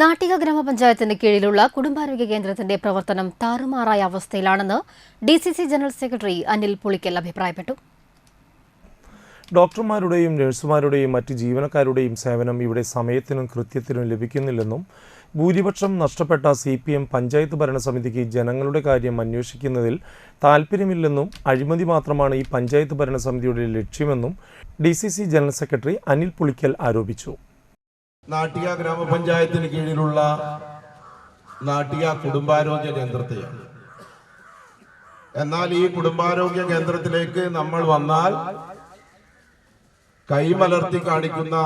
നാട്ടിക ഗ്രാമപഞ്ചായത്തിന് കീഴിലുള്ള കുടുംബാരോഗ്യ കേന്ദ്രത്തിന്റെ പ്രവർത്തനം താറുമാറായ അവസ്ഥയിലാണെന്ന് D C C general secretary Anil Pulikkal അഭിപ്രായപ്പെട്ടു. ഡോക്ടർമാരുടെയും നഴ്സുമാരുടെയും മറ്റ് ജീവനക്കാരുടെയും സേവനം ഇവിടെ സമയത്തിനും കൃത്യത്തിനും ലഭിക്കുന്നില്ലെന്നും ഭൂരിപക്ഷം നഷ്ടപ്പെട്ട സി പി എം പഞ്ചായത്ത് ഭരണസമിതിക്ക് ജനങ്ങളുടെ കാര്യം അന്വേഷിക്കുന്നതിൽ താൽപ്പര്യമില്ലെന്നും അഴിമതി മാത്രമാണ് ഈ പഞ്ചായത്ത് ഭരണസമിതിയുടെ ലക്ഷ്യമെന്നും D C C general secretary Anil Pulikkal ആരോപിച്ചു. നാട്ടിക ഗ്രാമപഞ്ചായത്തിന് കീഴിലുള്ള നാട്ടിക കുടുംബാരോഗ്യ കേന്ദ്രത്തെയാണ്. എന്നാൽ ഈ കുടുംബാരോഗ്യ കേന്ദ്രത്തിലേക്ക് നമ്മൾ വന്നാൽ കൈമലർത്തി കാണിക്കുന്ന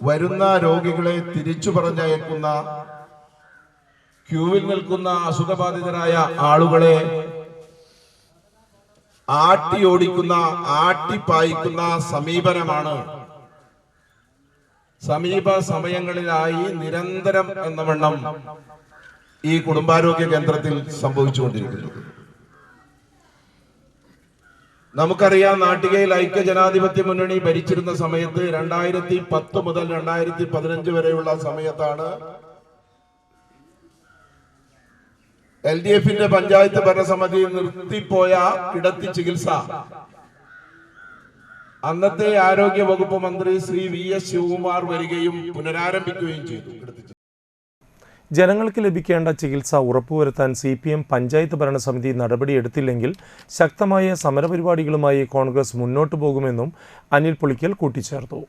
വരുന്ന രോഗികളെ തിരിച്ചു പറഞ്ഞയക്കുന്ന ക്യൂവിൽ നിൽക്കുന്ന അസുഖബാധിതരായ ആളുകളെ ആട്ടി ഓടിക്കുന്ന ആട്ടിപ്പായിക്കുന്ന സമീപനമാണ് സമീപ സമയങ്ങളിലായി നിരന്തരം എന്ന വണ്ണം ഈ കുടുംബാരോഗ്യ കേന്ദ്രത്തിൽ സംഭവിച്ചുകൊണ്ടിരിക്കുന്നത് നമുക്കറിയാം നാട്ടികയിൽ ഐക്യ ജനാധിപത്യ മുന്നണി ഭരിച്ചിരുന്ന സമയത്ത് രണ്ടായിരത്തി പത്ത് മുതൽ രണ്ടായിരത്തി പതിനഞ്ച് വരെയുള്ള സമയത്താണ് എൽ ഡി എഫിന്റെ പഞ്ചായത്ത് ഭരണസമിതി നിർത്തിപ്പോയ കിടത്തി ചികിത്സ. അന്നത്തെ ആരോഗ്യ വകുപ്പ് മന്ത്രി ശ്രീ വി എസ് ശിവകുമാർ വരികയും പുനരാരംഭിക്കുകയും ചെയ്തു. ജനങ്ങൾക്ക് ലഭിക്കേണ്ട ചികിത്സ ഉറപ്പുവരുത്താൻ സി പി എം പഞ്ചായത്ത് ഭരണസമിതി നടപടിയെടുത്തില്ലെങ്കിൽ ശക്തമായ സമരപരിപാടികളുമായി കോൺഗ്രസ് മുന്നോട്ടു പോകുമെന്നും അനിൽ പുളിക്കൽ കൂട്ടിച്ചേർത്തു.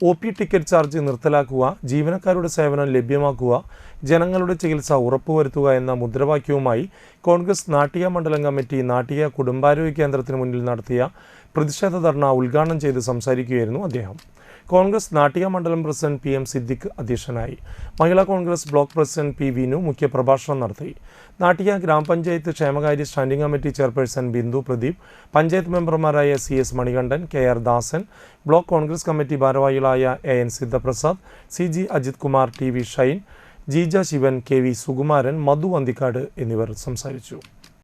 ഒ പി ടിക്കറ്റ് ചാർജ് നിർത്തലാക്കുക ജീവനക്കാരുടെ സേവനം ലഭ്യമാക്കുക ജനങ്ങളുടെ ചികിത്സ ഉറപ്പുവരുത്തുക എന്ന മുദ്രാവാക്യവുമായി കോൺഗ്രസ് നാട്ടിക മണ്ഡലം കമ്മിറ്റി നാട്ടിക കുടുംബാരോഗ്യ കേന്ദ്രത്തിന് മുന്നിൽ നടത്തിയ പ്രതിഷേധ ധർണ ഉദ്ഘാടനം ചെയ്ത് സംസാരിക്കുകയായിരുന്നു അദ്ദേഹം. കോൺഗ്രസ് നാട്ടിക മണ്ഡലം പ്രസിഡന്റ് പി എം സിദ്ദിഖ് അധ്യക്ഷനായി. Mahila Congress block president P Vinu മുഖ്യപ്രഭാഷണം നടത്തി. നാട്ടിക ഗ്രാമപഞ്ചായത്ത് ക്ഷേമകാര്യ standing committee chairperson Bindu Pradeep panchayat മെമ്പർമാരായ C S Manikandan K R Dasan block Congress committee ഭാരവാഹികളായ A N Sidhaprasad C G Ajith Kumar T V Shine Jeeja Sivan K V Sukumaran Madhu Vanthikkad എന്നിവർ സംസാരിച്ചു.